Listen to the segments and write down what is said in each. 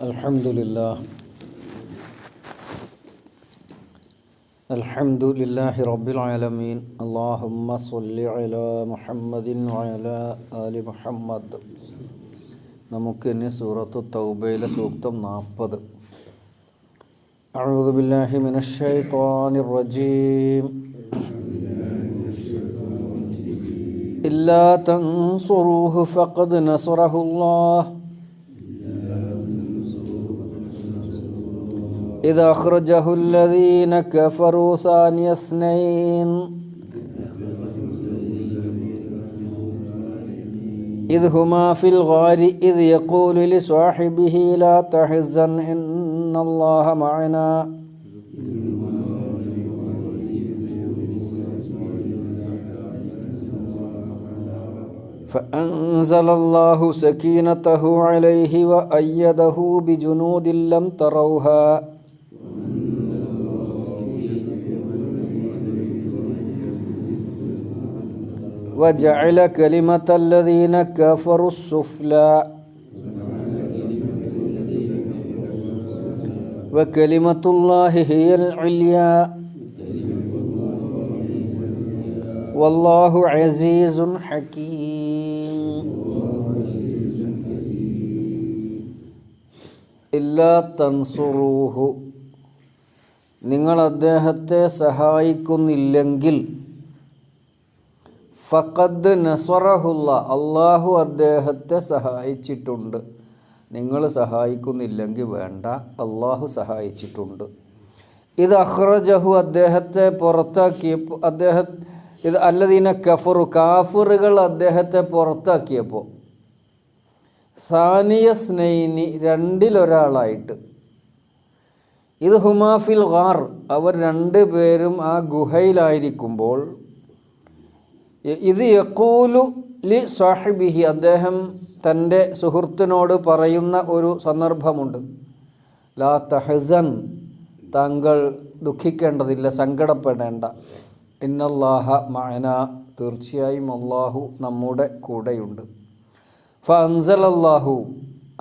الحمد لله الحمد لله رب العالمين اللهم صل على محمد وعلى آل محمد നമുക്കിനി സൂറത്തു തൗബയിലെ സൂക്തം നാൽപ്പത് أعوذ بالله من الشيطان الرجيم إلا تنصروه فقد نصره الله إذا أخرجه الذين كفروا ثاني اثنين. إذ هما في الغار إذ يقول لصاحبه لا تحزن إن الله معنا. فأنزل الله سكينته عليه وأيده بجنود لم تروها. وجعل كلمة الذين كفروا السفلى وكلمة الله هي العليا والله عزيز حكيم إلا تنصروه നിങ്ങൾ അദ്ദേഹത്തെ സഹായിക്കുന്നില്ലെങ്കിൽ ഫഖദ് നസറഹുല്ല അള്ളാഹു അദ്ദേഹത്തെ സഹായിച്ചിട്ടുണ്ട്. നിങ്ങൾ സഹായിക്കുന്നില്ലെങ്കിൽ വേണ്ട അള്ളാഹു സഹായിച്ചിട്ടുണ്ട്. ഇത് അഹ്റജഹു അദ്ദേഹത്തെ പുറത്താക്കിയപ്പോൾ അദ്ദേഹം ഇത് അല്ലദീന കഫറു കാഫറുകൾ അദ്ദേഹത്തെ പുറത്താക്കിയപ്പോൾ സാനിയ സ്നൈനി രണ്ടിലൊരാളായിട്ട്. ഇത് ഹുമാഫിൽ ഗാർ അവർ രണ്ട് പേരും ആ ഗുഹയിലായിരിക്കുമ്പോൾ ഇത് യക്കൂലു ലി സാഹിബിഹി. അദ്ദേഹം തന്റെ സുഹൃത്തിനോട് പറയുന്ന ഒരു സന്ദർഭമുണ്ട്. ലാ തഹസൻ താങ്കൾ ദുഃഖിക്കേണ്ടതില്ല സങ്കടപ്പെടേണ്ട. ഇന്നല്ലാഹ മഅന തീർച്ചയായും അള്ളാഹു നമ്മുടെ കൂടെയുണ്ട്. ഫ അൻസൽ അള്ളാഹു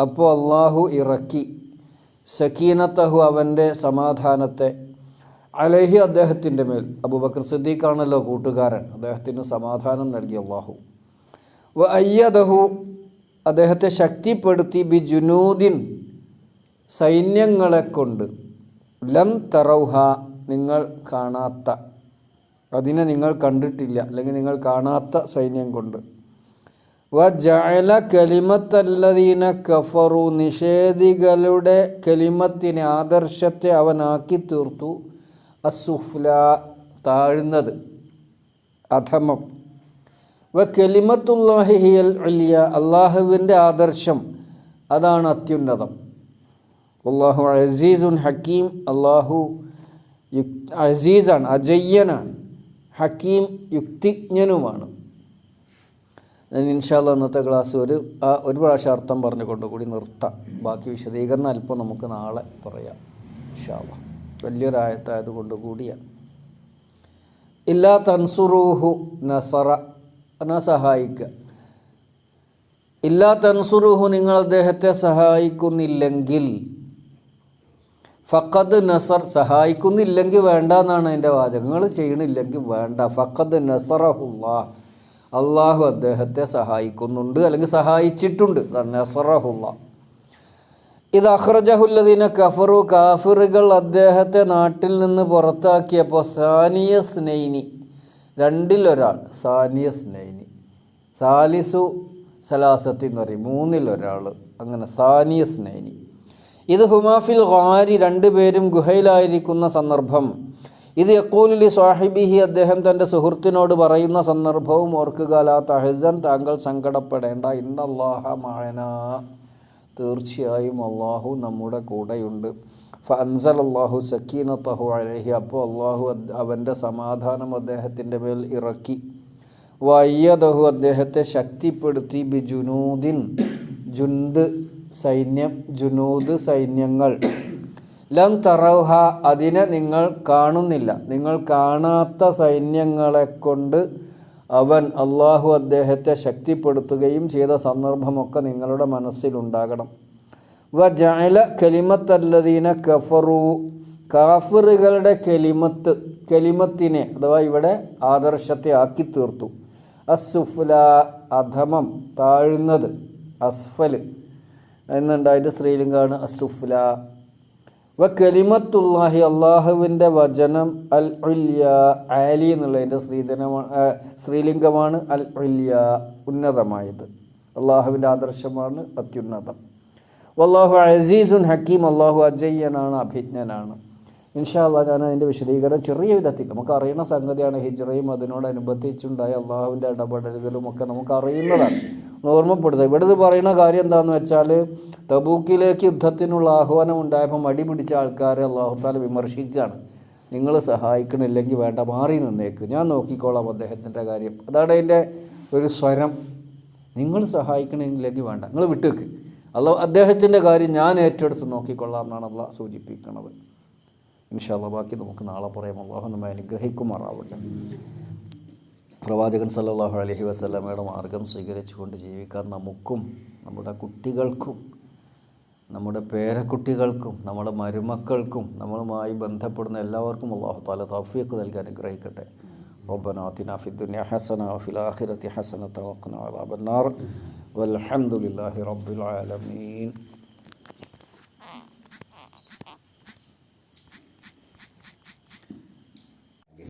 അപ്പോൾ അള്ളാഹു ഇറക്കി. സക്കീനത്തഹു അവന്റെ സമാധാനത്തെ അലഹി അദ്ദേഹത്തിന്റെ മേൽ അബൂബക്കർ സിദ്ദീഖാണല്ലോ കൂട്ടുകാരൻ. അദ്ദേഹത്തിന് സമാധാനം നൽകി അള്ളാഹു വ അയ്യദഹു അദ്ദേഹത്തെ ശക്തിപ്പെടുത്തി ബി ജുനൂദിൻ സൈന്യങ്ങളെ കൊണ്ട് ലം തറൗഹ നിങ്ങൾ കാണാത്ത അതിനെ നിങ്ങൾ കണ്ടിട്ടില്ല അല്ലെങ്കിൽ നിങ്ങൾ കാണാത്ത സൈന്യം കൊണ്ട്. വ ജല കലിമത്തല്ലതീന കഫറു നിഷേധികളുടെ കലിമത്തിനെ ആദർശത്തെ അവനാക്കി തീർത്തു. അസുഫ്ല താഴ്ന്നത്. അധമം. വ കലിമത്തുല്ലാഹി ഹിയൽ അലിയ അള്ളാഹുവിന്റെ ആദർശം. അതാണ് അത്യുന്നതം. അള്ളാഹു അസീസുൻ ഹക്കീം. അള്ളാഹു അസീസാണ് അജയ്യനാണ്. ഹക്കീം യുക്തിജ്ഞനുമാണ്. ഇൻഷാല്ല ഇന്നത്തെ ക്ലാസ് ഒരു ആ ഒരു പ്രാവശ്യം അർത്ഥം പറഞ്ഞുകൊണ്ട് കൂടി നിർത്താം. ബാക്കി വിശദീകരണം അല്പം നമുക്ക് നാളെ പറയാം. ഇൻഷാല്ല വലിയൊരായത്തായതുകൊണ്ട് കൂടിയാണ് ഇല്ലാ തൻസുറൂഹു നസറ ന സഹായിക്കുക ഇല്ലാ തൻസുറുഹു നിങ്ങൾ അദ്ദേഹത്തെ സഹായിക്കുന്നില്ലെങ്കിൽ ഫഖദ് നസർ സഹായിക്കുന്നില്ലെങ്കിൽ വേണ്ട എന്നാണ് അതിന്റെ വാചകങ്ങൾ ചെയ്യണില്ലെങ്കിൽ വേണ്ട. ഫഖദ് നസറഹുല്ലാ. അള്ളാഹു അദ്ദേഹത്തെ സഹായിക്കുന്നുണ്ട് അല്ലെങ്കിൽ സഹായിച്ചിട്ടുണ്ട്. നസറഹുല്ല. ഇത് അഹ്റജഹുല്ലദീന കഫറു. കാഫിറുകൾ അദ്ദേഹത്തെ നാട്ടിൽ നിന്ന് പുറത്താക്കിയപ്പോൾ സാനിയ സ്നൈനി രണ്ടിലൊരാൾ സാനിയ സ്നൈനി സാലിസു സലാസത്തി എന്ന് പറയും മൂന്നിലൊരാൾ അങ്ങനെ സാനിയ സ്നൈനി. ഇത് ഹുമാഫിൽ ഖാരി രണ്ടുപേരും ഗുഹയിലായിരിക്കുന്ന സന്ദർഭം. ഇത് യക്കൂലി സാഹിബിഹി അദ്ദേഹം തന്റെ സുഹൃത്തിനോട് പറയുന്ന സന്ദർഭവും ഓർക്കുക ലാ തഹസൻ താങ്കൾ സങ്കടപ്പെടേണ്ട. ഇന്നല്ലാഹ മായന തീർച്ചയായും അള്ളാഹു നമ്മുടെ കൂടെയുണ്ട്. ഫൻസൽ അള്ളാഹു സക്കീനത്തഹു അലഹി. അപ്പോൾ അള്ളാഹു അവന്റെ സമാധാനം അദ്ദേഹത്തിന്റെ മേൽ ഇറക്കി. വയ്യദഹു അദ്ദേഹത്തെ ശക്തിപ്പെടുത്തി ബി ജുനൂദിൻ ജുന്ത് സൈന്യം ജുനൂദ് സൈന്യങ്ങൾ. ലം തറൗഹ അതിനെ നിങ്ങൾ കാണുന്നില്ല. നിങ്ങൾ കാണാത്ത സൈന്യങ്ങളെ കൊണ്ട് അവൻ അള്ളാഹു അദ്ദേഹത്തെ ശക്തിപ്പെടുത്തുകയും ചെയ്ത സന്ദർഭമൊക്കെ നിങ്ങളുടെ മനസ്സിലുണ്ടാകണം. വ ജഅല കലിമത്തല്ലദീന കഫറു. കാഫറുകളുടെ കലിമത്ത് കലിമത്തിനെ അഥവാ ഇവിടെ ആദർശത്തെ ആക്കി തീർത്തു അസുഫുല അധമം താഴ്ന്നത് അസ്ഫൽ എന്നുണ്ടായിട്ട് സ്ത്രീലിംഗാണ് അസുഫ്ല വ കലിമത്തുല്ലാഹി അള്ളാഹുവിന്റെ വചനം അൽ ഉല്യ ആലി എന്നുള്ളതിന്റെ സ്ത്രീധനമാണ് ശ്രീലിംഗമാണ് അൽ ഉല്യ ഉന്നതമായത്. അള്ളാഹുവിന്റെ ആദർശമാണ് അത്യുന്നതം. വല്ലാഹു അസീസുൻ ഹക്കീം അള്ളാഹു അജയ്യനാണ് അഭിജ്ഞനാണ്. ഇൻഷാ അല്ലാ ഞാൻ അതിന്റെ വിശദീകരണം ചെറിയ വിധത്തിൽ നമുക്ക് അറിയുന്ന സംഗതിയാണ് ഹിജ്റയും അതിനോടനുബന്ധിച്ചുണ്ടായ അള്ളാഹുവിന്റെ ഇടപെടലുകളും ഒക്കെ നമുക്ക് അറിയുന്നതാണ്. ഓർമ്മപ്പെടുത്തുക. ഇവിടെ ഇത് പറയുന്ന കാര്യം എന്താണെന്ന് വെച്ചാൽ തബൂക്കിലേക്ക് യുദ്ധത്തിനുള്ള ആഹ്വാനം ഉണ്ടായപ്പോൾ മടി പിടിച്ച ആൾക്കാരെ അള്ളാഹു താല വിമർശിക്കുകയാണ്. നിങ്ങൾ സഹായിക്കണില്ലെങ്കിൽ വേണ്ട മാറി നിന്നേക്ക്. ഞാൻ നോക്കിക്കോളാം അദ്ദേഹത്തിന്റെ കാര്യം. അതാണ് അതിന്റെ ഒരു സ്വരം. നിങ്ങൾ സഹായിക്കണമെങ്കിലേക്ക് വേണ്ട നിങ്ങൾ വിട്ടേക്ക്. അല്ല അദ്ദേഹത്തിന്റെ കാര്യം ഞാൻ ഏറ്റെടുത്ത് നോക്കിക്കൊള്ളാം എന്നാണ് അള്ള സൂചിപ്പിക്കുന്നത്. ഇൻഷാല്ല ബാക്കി നമുക്ക് നാളെ പറയാം. അള്ളാഹു നമ്മെ അനുഗ്രഹിക്കുമാറാവട്ടെ. പ്രവാചകൻ സല്ലല്ലാഹു അലൈഹി വസല്ലമയുടെ മാർഗം സ്വീകരിച്ചുകൊണ്ട് ജീവിക്കാൻ നമുക്കും നമ്മുടെ കുട്ടികൾക്കും നമ്മുടെ പേരക്കുട്ടികൾക്കും നമ്മുടെ മരുമക്കൾക്കും നമ്മളുമായി ബന്ധപ്പെടുന്ന എല്ലാവർക്കും അള്ളാഹു താല തൗഫീഖ് നൽകി അനുഗ്രഹിക്കട്ടെ ربنا آتنا في الدنيا حسنة وفي الآخرة حسنة وقنا عذاب النار والحمد لله رب العالمين